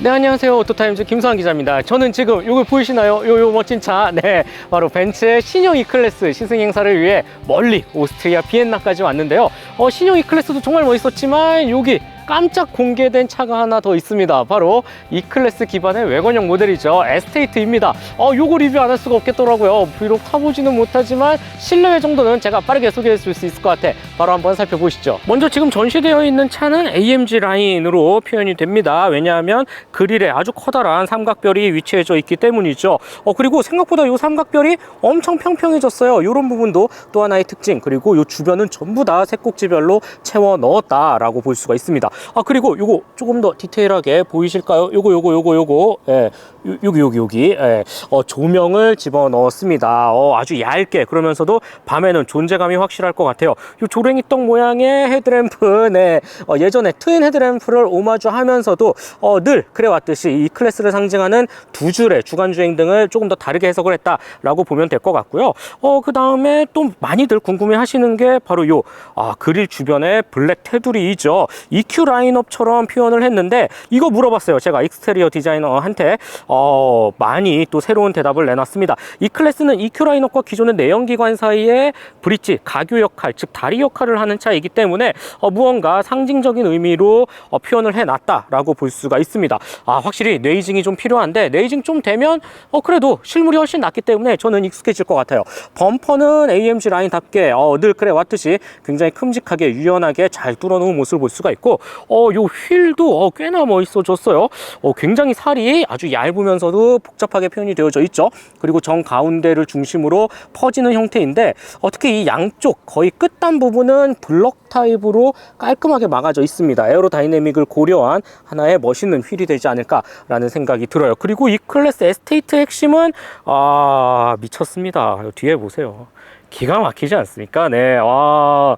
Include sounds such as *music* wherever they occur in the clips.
네 안녕하세요. 오토타임즈 김수환 기자입니다. 저는 지금 요거 보이시나요? 요, 요 멋진 차네 바로 벤츠의 신형 E클래스 시승 행사를 위해 멀리 오스트리아 비엔나까지 왔는데요. 어, 신형 E클래스도 정말 멋있었지만 여기 깜짝 공개된 차가 하나 더 있습니다 바로 E클래스 기반의 외관형 모델이죠 에스테이트입니다 어, 요거 리뷰 안 할 수가 없겠더라고요 비록 타보지는 못하지만 실내외 정도는 제가 빠르게 소개해 줄 수 있을 것 같아 바로 한번 살펴보시죠 먼저 지금 전시되어 있는 차는 AMG 라인으로 표현이 됩니다 왜냐하면 그릴에 아주 커다란 삼각별이 위치해져 있기 때문이죠. 어, 그리고 생각보다 이 삼각별이 엄청 평평해졌어요. 이런 부분도 또 하나의 특징. 그리고 이 주변은 전부 다 색꼭지별로 채워 넣었다라고 볼 수가 있습니다. 아, 그리고 요거 조금 더 디테일하게 보이실까요? 요거, 요거, 요거, 요거. 예, 요- 여기, 여기, 여기. 예, 어, 조명을 집어 넣었습니다. 어, 아주 얇게. 그러면서도 밤에는 존재감이 확실할 것 같아요. 요 조랭이 떡 모양의 헤드램프. 네. 어, 예전에 트윈 헤드램프를 오마주 하면서도 어, 늘 그래왔듯이 이 클래스를 상징하는 두 줄의 주간 주행 등을 조금 더 다르게 해석을 했다라고 보면 될 것 같고요. 어, 그 다음에 또 많이들 궁금해 하시는 게 바로 요, 아, 그릴 주변에 블랙 테두리이죠. EQ 라인업처럼 표현을 했는데 이거 물어봤어요. 제가 익스테리어 디자이너한테 어, 많이 또 새로운 대답을 내놨습니다. 이 클래스는 EQ 라인업과 기존의 내연기관 사이에 브릿지, 가교 역할, 즉 다리 역할을 하는 차이기 때문에 어, 무언가 상징적인 의미로 어, 표현을 해놨다라고 볼 수가 있습니다. 아, 확실히 네이징이 좀 필요한데 네이징 좀 되면 어, 그래도 실물이 훨씬 낫기 때문에 저는 익숙해질 것 같아요. 범퍼는 AMG 라인답게 어, 늘 그래 왔듯이 굉장히 큼직하게 유연하게 잘 뚫어놓은 모습을 볼 수가 있고 어, 요 휠도 어, 꽤나 멋있어졌어요. 어, 굉장히 살이 아주 얇으면서도 복잡하게 표현이 되어져 있죠. 그리고 정 가운데를 중심으로 퍼지는 형태인데 어, 특히 이 양쪽 거의 끝단 부분은 블럭 타입으로 깔끔하게 막아져 있습니다. 에어로다이내믹을 고려한 하나의 멋있는 휠이 되지 않을까라는 생각이 들어요. 그리고 이 클래스 에스테이트 핵심은 아 미쳤습니다. 뒤에 보세요. 기가 막히지 않습니까? 네, 와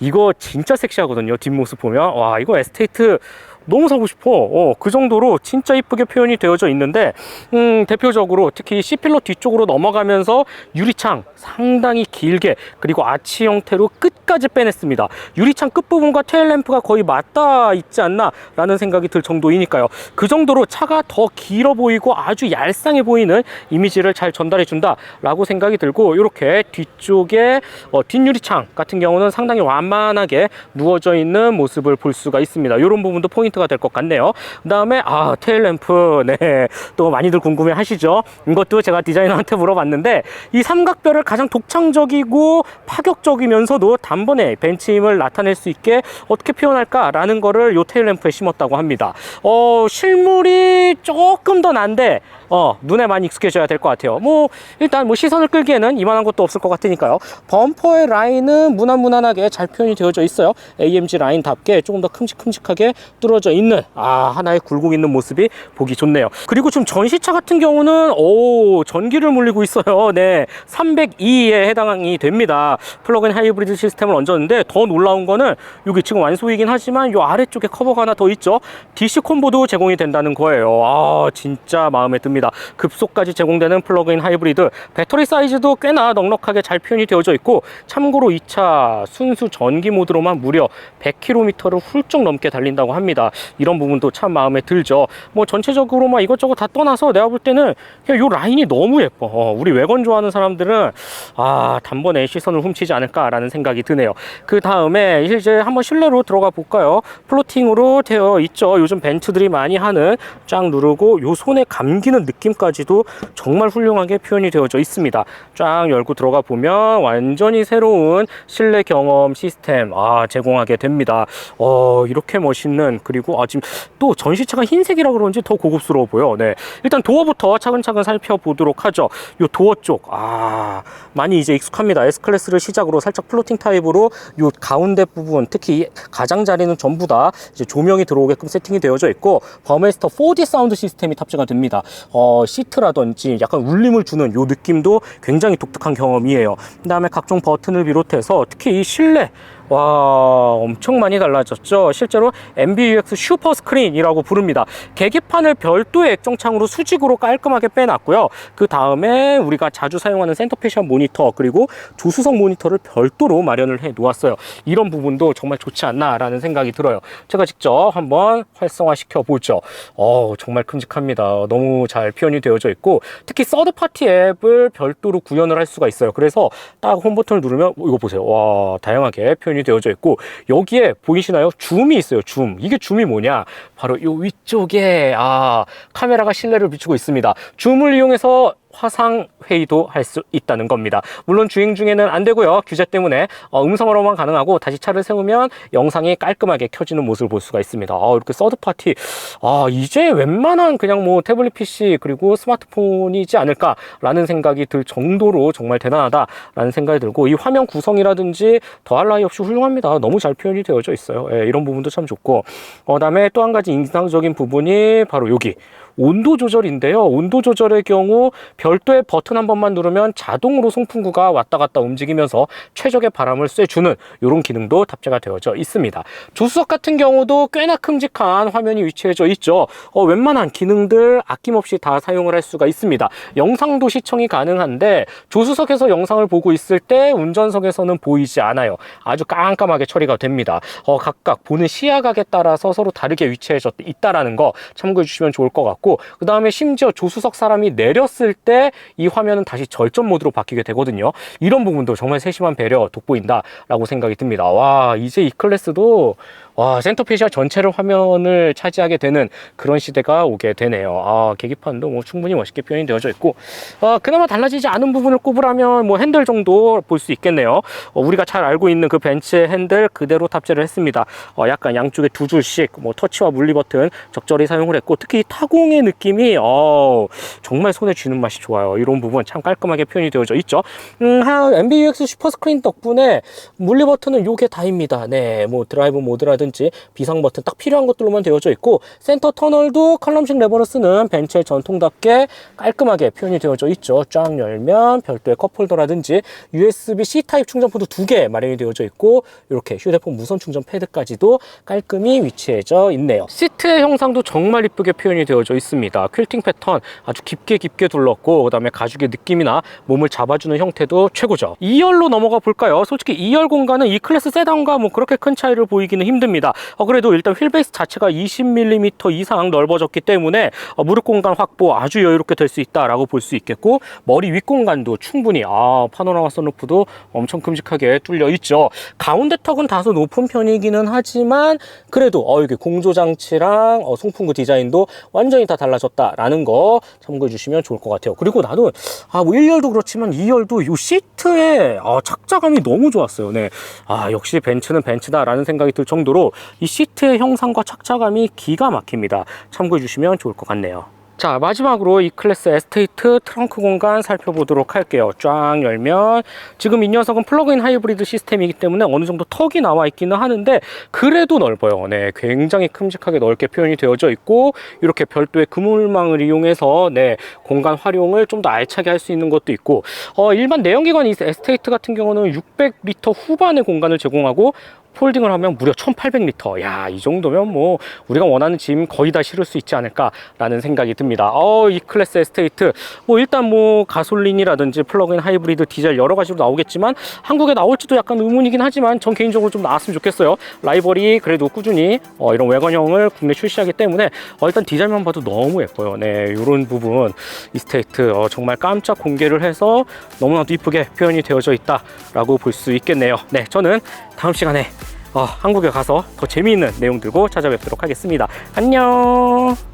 이거 진짜 섹시하거든요. 뒷모습 보면 와 이거 에스테이트 너무 사고 싶어. 어, 그 정도로 진짜 이쁘게 표현이 되어져 있는데, 음, 대표적으로 특히 C필러 뒤쪽으로 넘어가면서 유리창 상당히 길게 그리고 아치 형태로 끝까지 빼냈습니다. 유리창 끝부분과 테일램프가 거의 맞닿아 있지 않나 라는 생각이 들 정도이니까요. 그 정도로 차가 더 길어 보이고 아주 얄쌍해 보이는 이미지를 잘 전달해 준다 라고 생각이 들고 이렇게 뒤쪽에 어, 뒷유리창 같은 경우는 상당히 완만하게 누워져 있는 모습을 볼 수가 있습니다. 이런 부분도 포인트 가 될 것 같네요. 그 다음에 아 테일램프 네 또 많이들 궁금해 하시죠. 이것도 제가 디자이너한테 물어봤는데 이 삼각별을 가장 독창적이고 파격적이면서도 단번에 벤츠임을 나타낼 수 있게 어떻게 표현할까라는 거를 요 테일램프에 심었다고 합니다. 어 실물이 조금 더 난데 어 눈에 많이 익숙해져야 될 것 같아요. 뭐 일단 뭐 시선을 끌기에는 이만한 것도 없을 것 같으니까요. 범퍼의 라인은 무난무난하게 잘 표현이 되어져 있어요. AMG 라인답게 조금 더 큼직큼직하게 뚫어져 있는 아 하나의 굴곡 있는 모습이 보기 좋네요. 그리고 지금 전시차 같은 경우는 오 전기를 물리고 있어요. *laughs* 네 302에 해당이 됩니다. 플러그인 하이브리드 시스템을 얹었는데 더 놀라운 거는 여기 지금 완소이긴 하지만 요 아래쪽에 커버가 하나 더 있죠. DC 콤보도 제공이 된다는 거예요. 아 진짜 마음에 듭니다. 급속까지 제공되는 플러그인 하이브리드 배터리 사이즈도 꽤나 넉넉하게 잘 표현이 되어져 있고 참고로 이 차 순수 전기 모드로만 무려 100km를 훌쩍 넘게 달린다고 합니다. 이런 부분도 참 마음에 들죠. 뭐 전체적으로 막 이것저것 다 떠나서 내가 볼 때는 그냥 요 라인이 너무 예뻐. 어, 우리 외관 좋아하는 사람들은 아 단번에 시선을 훔치지 않을까라는 생각이 드네요. 그 다음에 이제 한번 실내로 들어가 볼까요? 플로팅으로 되어 있죠. 요즘 벤츠들이 많이 하는 쫙 누르고 요 손에 감기는 느낌까지도 정말 훌륭하게 표현이 되어져 있습니다. 쫙 열고 들어가 보면 완전히 새로운 실내 경험 시스템 아 제공하게 됩니다. 어 이렇게 멋있는 그리고 아 지금 또 전시차가 흰색이라 그런지 더 고급스러워 보여. 네 일단 도어부터 차근차근 살펴보도록 하죠. 요 도어 쪽 아 많이 이제 익숙합니다. S 클래스를 시작으로 살짝 플로팅 타입으로 요 가운데 부분 특히 이 가장자리는 전부 다 이제 조명이 들어오게끔 세팅이 되어져 있고 버메스터 4D 사운드 시스템이 탑재가 됩니다. 어 시트라든지 약간 울림을 주는 요 느낌도 굉장히 독특한 경험이에요. 그다음에 각종 버튼을 비롯해서 특히 이 실내 와 엄청 많이 달라졌죠. 실제로 MBUX 슈퍼 스크린이라고 부릅니다. 계기판을 별도의 액정창으로 수직으로 깔끔하게 빼놨고요. 그 다음에 우리가 자주 사용하는 센터페시아 모니터 그리고 조수석 모니터를 별도로 마련을 해 놓았어요. 이런 부분도 정말 좋지 않나 라는 생각이 들어요. 제가 직접 한번 활성화 시켜 보죠. 어 정말 큼직합니다. 너무 잘 표현이 되어져 있고 특히 서드 파티 앱을 별도로 구현을 할 수가 있어요. 그래서 딱 홈 버튼을 누르면 어, 이거 보세요. 와 다양하게 표현이 되어져 있고 여기에 보이시나요? 줌이 있어요 줌. 이게 줌이 뭐냐? 바로 이 위쪽에 아 카메라가 실내를 비추고 있습니다. 줌을 이용해서 화상 회의도 할 수 있다는 겁니다. 물론 주행 중에는 안 되고요. 규제 때문에 어, 음성으로만 가능하고 다시 차를 세우면 영상이 깔끔하게 켜지는 모습을 볼 수가 있습니다. 아, 이렇게 서드 파티 아, 이제 웬만한 그냥 뭐 태블릿 PC 그리고 스마트폰이지 않을까라는 생각이 들 정도로 정말 대단하다라는 생각이 들고 이 화면 구성이라든지 더할 나위 없이 훌륭합니다. 너무 잘 표현이 되어져 있어요. 예, 이런 부분도 참 좋고 어, 그다음에 또 한 가지 인상적인 부분이 바로 여기 온도 조절인데요. 온도 조절의 경우 별도의 버튼 한 번만 누르면 자동으로 송풍구가 왔다 갔다 움직이면서 최적의 바람을 쐬주는 이런 기능도 탑재가 되어져 있습니다. 조수석 같은 경우도 꽤나 큼직한 화면이 위치해져 있죠. 어, 웬만한 기능들 아낌없이 다 사용을 할 수가 있습니다. 영상도 시청이 가능한데 조수석에서 영상을 보고 있을 때 운전석에서는 보이지 않아요. 아주 깜깜하게 처리가 됩니다. 어, 각각 보는 시야각에 따라서 서로 다르게 위치해져 있다라는 거 참고해 주시면 좋을 것 같고 그 다음에 심지어 조수석 사람이 내렸을 때 이 화면은 다시 절전 모드로 바뀌게 되거든요. 이런 부분도 정말 세심한 배려 돋보인다라고 생각이 듭니다. 와 이제 이 클래스도 와 센터페시아 전체를 화면을 차지하게 되는 그런 시대가 오게 되네요. 아 계기판도 뭐 충분히 멋있게 표현이 되어져 있고 아, 그나마 달라지지 않은 부분을 꼽으라면 뭐 핸들 정도 볼 수 있겠네요. 어, 우리가 잘 알고 있는 그 벤츠의 핸들 그대로 탑재를 했습니다. 어, 약간 양쪽에 두 줄씩 뭐 터치와 물리 버튼 적절히 사용을 했고 특히 이 타공 의 느낌이 어, 정말 손에 쥐는 맛이 좋아요. 이런 부분 참 깔끔하게 표현이 되어져 있죠. 음, 한 MBUX 슈퍼 스크린 덕분에 물리 버튼은 요게 다입니다. 네, 뭐 드라이브 모드라든지 비상 버튼 딱 필요한 것들로만 되어져 있고 센터 터널도 칼럼식 레버를 쓰는 벤츠의 전통답게 깔끔하게 표현이 되어져 있죠. 쫙 열면 별도의 컵홀더라든지 USB-C 타입 충전 포트 두개 마련이 되어져 있고 이렇게 휴대폰 무선 충전 패드까지도 깔끔히 위치해져 있네요. 시트의 형상도 정말 이쁘게 표현이 되어져 있 습니다. 퀼팅 패턴 아주 깊게 깊게 둘렀고 그다음에 가죽의 느낌이나 몸을 잡아주는 형태도 최고죠. 2열로 넘어가 볼까요? 솔직히 2열 공간은 이 클래스 세단과 뭐 그렇게 큰 차이를 보이기는 힘듭니다. 어, 그래도 일단 휠베이스 자체가 20mm 이상 넓어졌기 때문에 어, 무릎 공간 확보 아주 여유롭게 될 수 있다라고 볼 수 있겠고 머리 윗 공간도 충분히 아 파노라마 선루프도 엄청 큼직하게 뚫려 있죠. 가운데 턱은 다소 높은 편이기는 하지만 그래도 어 이게 공조 장치랑 어, 송풍구 디자인도 완전히 다 달라졌다라는 거 참고해 주시면 좋을 것 같아요. 그리고 나도 아뭐 1열도 그렇지만 2열도 이 시트의 아, 착자감이 너무 좋았어요. 네. 아 역시 벤츠는 벤츠다라는 생각이 들 정도로 이 시트의 형상과 착자감이 기가 막힙니다. 참고해 주시면 좋을 것 같네요. 자 마지막으로 이 클래스 에스테이트 트렁크 공간 살펴보도록 할게요. 쫙 열면 지금 이 녀석은 플러그인 하이브리드 시스템이기 때문에 어느 정도 턱이 나와 있기는 하는데 그래도 넓어요. 네 굉장히 큼직하게 넓게 표현이 되어져 있고 이렇게 별도의 그물망을 이용해서 네 공간 활용을 좀 더 알차게 할 수 있는 것도 있고 어, 일반 내연기관 이 에스테이트 같은 경우는 600리터 후반의 공간을 제공하고 폴딩을 하면 무려 1800리터. 야, 이 정도면 뭐 우리가 원하는 짐 거의 다 실을 수 있지 않을까라는 생각이 듭니다. 어, 이 클래스 에스테이트 뭐 일단 뭐 가솔린이라든지 플러그인 하이브리드 디젤 여러 가지로 나오겠지만 한국에 나올지도 약간 의문이긴 하지만 전 개인적으로 좀 나왔으면 좋겠어요. 라이벌이 그래도 꾸준히 어, 이런 외관형을 국내 출시하기 때문에 어, 일단 디자인만 봐도 너무 예뻐요. 네, 이런 부분 이스테이트 어, 정말 깜짝 공개를 해서 너무나도 이쁘게 표현이 되어져 있다라고 볼 수 있겠네요. 네, 저는 다음 시간에 어, 한국에 가서 더 재미있는 내용 들고 찾아뵙도록 하겠습니다. 안녕!